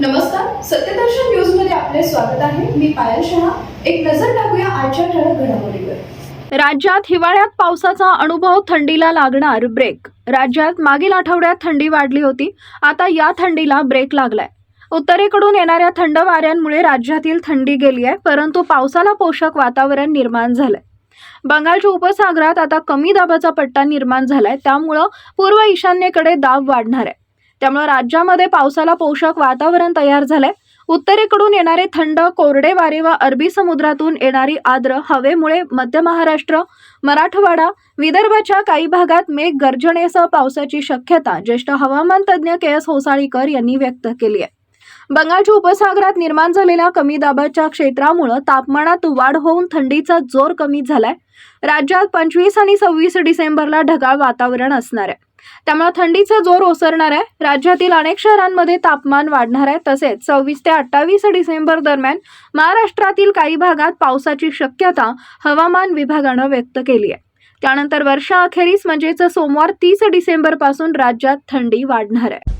नमस्कार सत्यदर्शन न्यूजमध्ये आपले स्वागत आहे. मी पायल शहा. एक नजर टाकूया आजच्या ठळक घडामोडीवर. राज्यात हिवाळ्यात पावसाचा अनुभव थंडीला लागणार ब्रेक राज्यात मागील आठवड्यात थंडी वाढली होती. आता या थंडीला ब्रेक लागलाय. उत्तरेकडून येणाऱ्या थंड वाऱ्यांमुळे राज्यातील थंडी गेली आहे परंतु पावसाला पोषक वातावरण निर्माण झालंय. बंगालच्या उपसागरात आता कमी दाबाचा पट्टा निर्माण झालाय. त्यामुळं पूर्व ईशान्येकडे दाब वाढणार आहे. त्यामुळे राज्यामध्ये पावसाला पोषक वातावरण तयार झालंय. उत्तरेकडून येणारे थंड कोरडे वारे व अरबी समुद्रातून येणारी आर्द्र हवेमुळे मध्य महाराष्ट्र मराठवाडा विदर्भाच्या काही भागात मेघ गर्जनेसह पावसाची शक्यता ज्येष्ठ हवामान तज्ज्ञ के एस होसाळीकर यांनी व्यक्त केली आहे. बंगालच्या उपसागरात निर्माण झालेल्या कमी दाबाच्या क्षेत्रामुळं तापमानात वाढ होऊन थंडीचा जोर कमी झालाय. राज्यात पंचवीस आणि सव्वीस डिसेंबरला ढगाळ वातावरण असणार आहे. त्यामुळे थंडीचा जोर ओसरणार आहे. राज्यातील अनेक शहरांमध्ये तापमान वाढणार आहे. तसेच सव्वीस ते अठ्ठावीस डिसेंबर दरम्यान महाराष्ट्रातील काही भागात पावसाची शक्यता हवामान विभागानं व्यक्त केली आहे. त्यानंतर वर्षाअखेरीस म्हणजेच सोमवार तीस डिसेंबरपासून राज्यात थंडी वाढणार आहे.